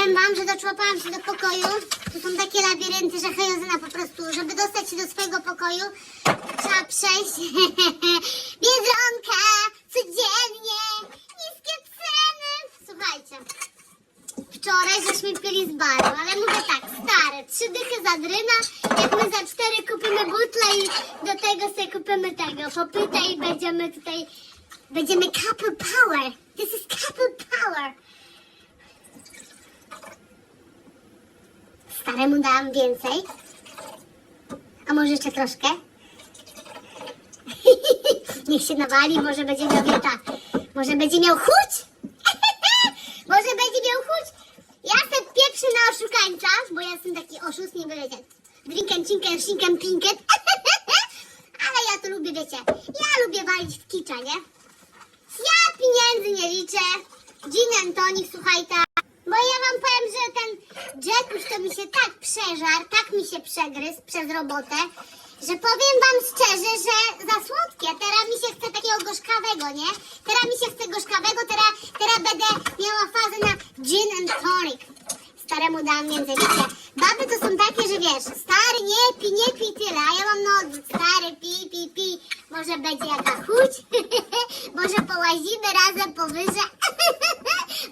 Powiem wam, że doczłapałam się do pokoju. Tu są takie labirynty, że hejozyna po prostu, żeby dostać się do swojego pokoju, trzeba przejść Biedronka, codziennie, niskie ceny. Słuchajcie, wczoraj żeśmy pili z baru, ale mówię tak, stare, trzy dychy za dryna, jak my za cztery kupimy butle i do tego sobie kupimy tego, popyta i będziemy tutaj, będziemy couple power. This is couple power. Staremu dałam więcej. A może jeszcze troszkę? Niech się nawali, może będzie miał wieta. Może będzie miał chuć? może będzie miał chuć? Ja jestem pierwszy na oszukańca, bo ja jestem taki oszust, nie wiecie. Drinken, cinken, szinken, pinket. Ale ja to lubię, wiecie. Ja lubię walić w kicza, nie? Ja pieniędzy nie liczę. Gin and tonic, słuchajcie. Wam powiem, że ten Jackuś to mi się tak przeżar, tak mi się przegryzł przez robotę, że powiem wam szczerze, że za słodkie. Teraz mi się chce takiego gorzkawego, nie? Teraz mi się chce gorzkawego, teraz, teraz będę miała fazę na gin and tonic. Staremu dałam więcej, wiecie. Baby to są takie, że wiesz, stary nie pi, nie pi tyle, a ja mam no stary pi, pi, pi. Może będzie jaka chuć, może połazimy razem powyżej,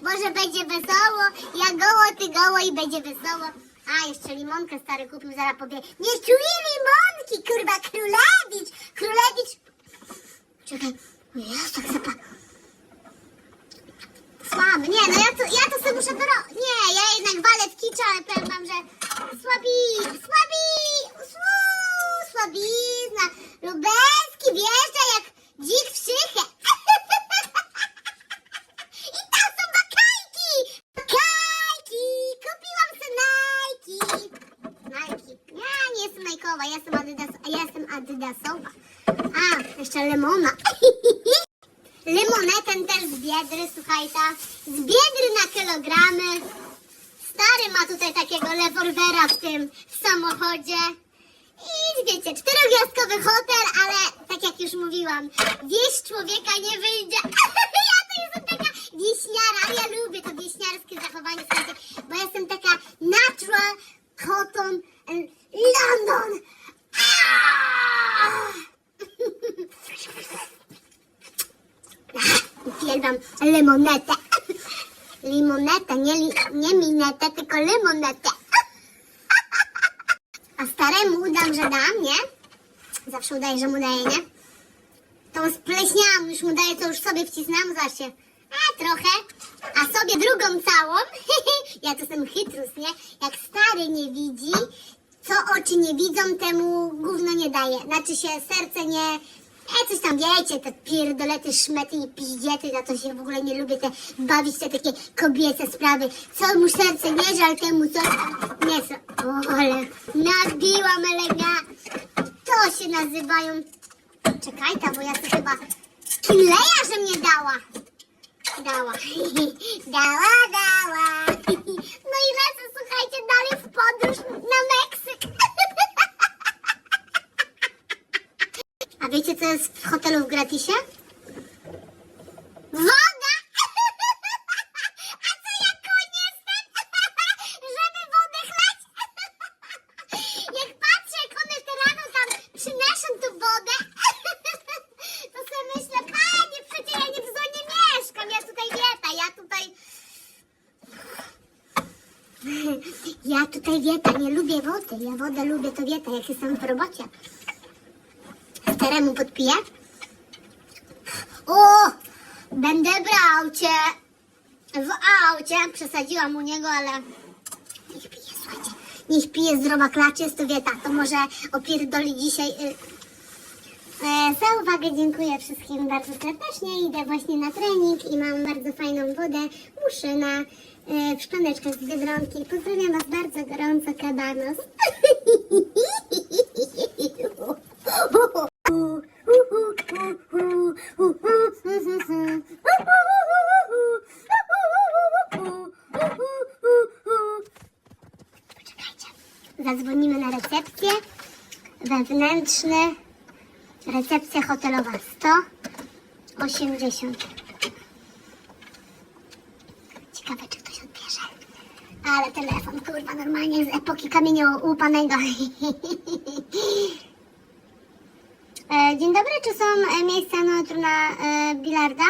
może będzie wesoło, ja goło, ty goło i będzie wesoło. A, jeszcze limonkę stary kupił, zaraz powie, nie czuję limonki, kurwa, królewicz, królewicz. Czekaj, Jezu, tak zapa... Słaby, nie, no ja to, ja to sobie muszę doro... Nie, ja jednak walę w kicza, ale powiem wam, że słabi, słabi, słabizna. Lubelski wjeżdża jak dzik w szychę. I tam są bakajki! Bakajki! Kupiłam sobie Nike! Nike. Ja nie Nike'owa, ja jestem, Adidas, ja jestem Adidasowa. A, jeszcze lemona. Limonetę też z biedry, słuchajta. Z biedry na kilogramy. Stary ma tutaj takiego leworwera w tym w samochodzie. I wiecie, czterogwiazdkowy hotel, ale tak jak już mówiłam, wieś człowieka nie wyjdzie. ja to jestem taka wieśniara, ja lubię to wieśniarskie zachowanie, słuchajcie, bo jestem taka natural cotton and London. Uwielbiam limonetę. Limonetę, nie, li, nie minetę, tylko limonetę. A staremu udam, że dam, nie? Zawsze udaję, że mu daję, nie? Tą spleśniałam, już mu daję, to już sobie wcisnęłam, zobaczcie. A, trochę. A sobie drugą całą. ja to jestem chytrus, nie? Jak stary nie widzi, co oczy nie widzą, temu gówno nie daje. Znaczy się serce nie... E, coś tam wiecie, te pierdolety, szmety i piździety, za to się w ogóle nie lubię te bawić te takie kobiece sprawy. Co mu serce nie żal, temu co... Nie co... O, ale nabiłam elega. To się nazywają... Czekaj, ta, bo ja to chyba... Kinleja, że mnie dała. Dała. dała, dała. Wiecie, co jest w gratisie? Woda! A co ja koń? Żeby wodę chlać? Jak patrzę, jak one te rano tam przynoszą tu wodę, to sobie myślę, panie, przecież ja nie w zonie mieszkam, ja tutaj wieta, ja tutaj... Ja tutaj wieta, nie lubię wody, ja wodę lubię, to wieta, jak jestem w robocie staremu podpiję. O! Będę brał cię w aucie. Przesadziłam u niego, ale niech pije, słuchajcie. Niech pije zdrowa klacz, jest to może opierdoli dzisiaj... Y E, Za uwagę dziękuję wszystkim bardzo serdecznie. Idę właśnie na trening i mam bardzo fajną wodę, muszyna e, w szklaneczkach z Biedronki. Pozdrawiam Was bardzo gorąco, kabanos. Zadzwonimy na recepcję. Wewnętrzny. Recepcja hotelowa 180. Ciekawe, czy ktoś odbierze. Ale telefon, kurwa, normalnie z epoki kamienia łupanego. E, Dzień dobry, czy są e, miejsca na e, bilarda?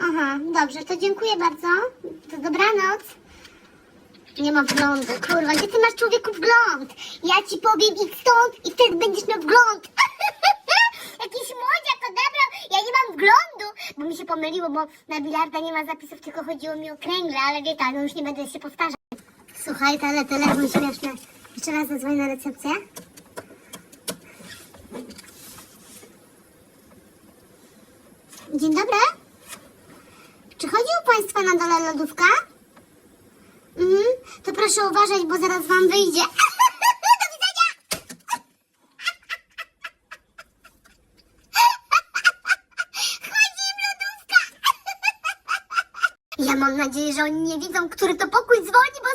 Aha, dobrze, to dziękuję bardzo. To dobranoc. Nie ma wglądu, kurwa, gdzie ty masz człowieku wgląd? Ja ci powiem idź stąd i wtedy będziesz miał wgląd. Jakiś młodziak odebrał, ja nie mam wglądu, bo mi się pomyliło, bo na bilarda nie ma zapisów, tylko chodziło mi o kręgle, ale wie tak, no już nie będę się powtarzać. Słuchaj, ale telefon śmieszny. Jeszcze raz zadzwoń na recepcję. Dzień dobry. Państwa na dole lodówka? Mhm, to proszę uważać, bo zaraz Wam wyjdzie. Do widzenia! Im lodówka! Ja mam nadzieję, że oni nie widzą, który to pokój dzwoni, bo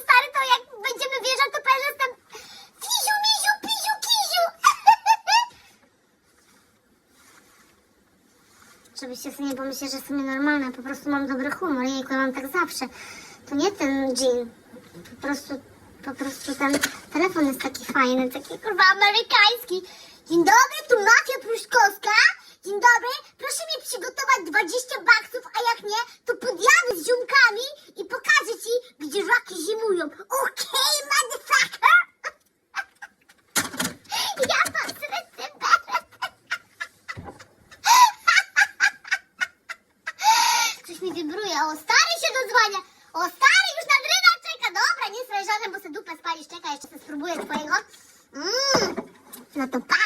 Nie pomyśleli, że jestem nienormalna, po prostu mam dobry humor, jejku, ja mam tak zawsze. To nie ten jean, po prostu, po prostu ten telefon jest taki fajny, taki kurwa amerykański. Dzień dobry, tu Mafia Pruszkowska. Dzień dobry, proszę mi przygotować 20 baksów, a jak wyzwania. O stary, już nadrywa czeka. Dobra, nie jest żadnym, bo se dupę spalisz. Czekaj, jeszcze spróbuję twojego. Mmm, no to pa.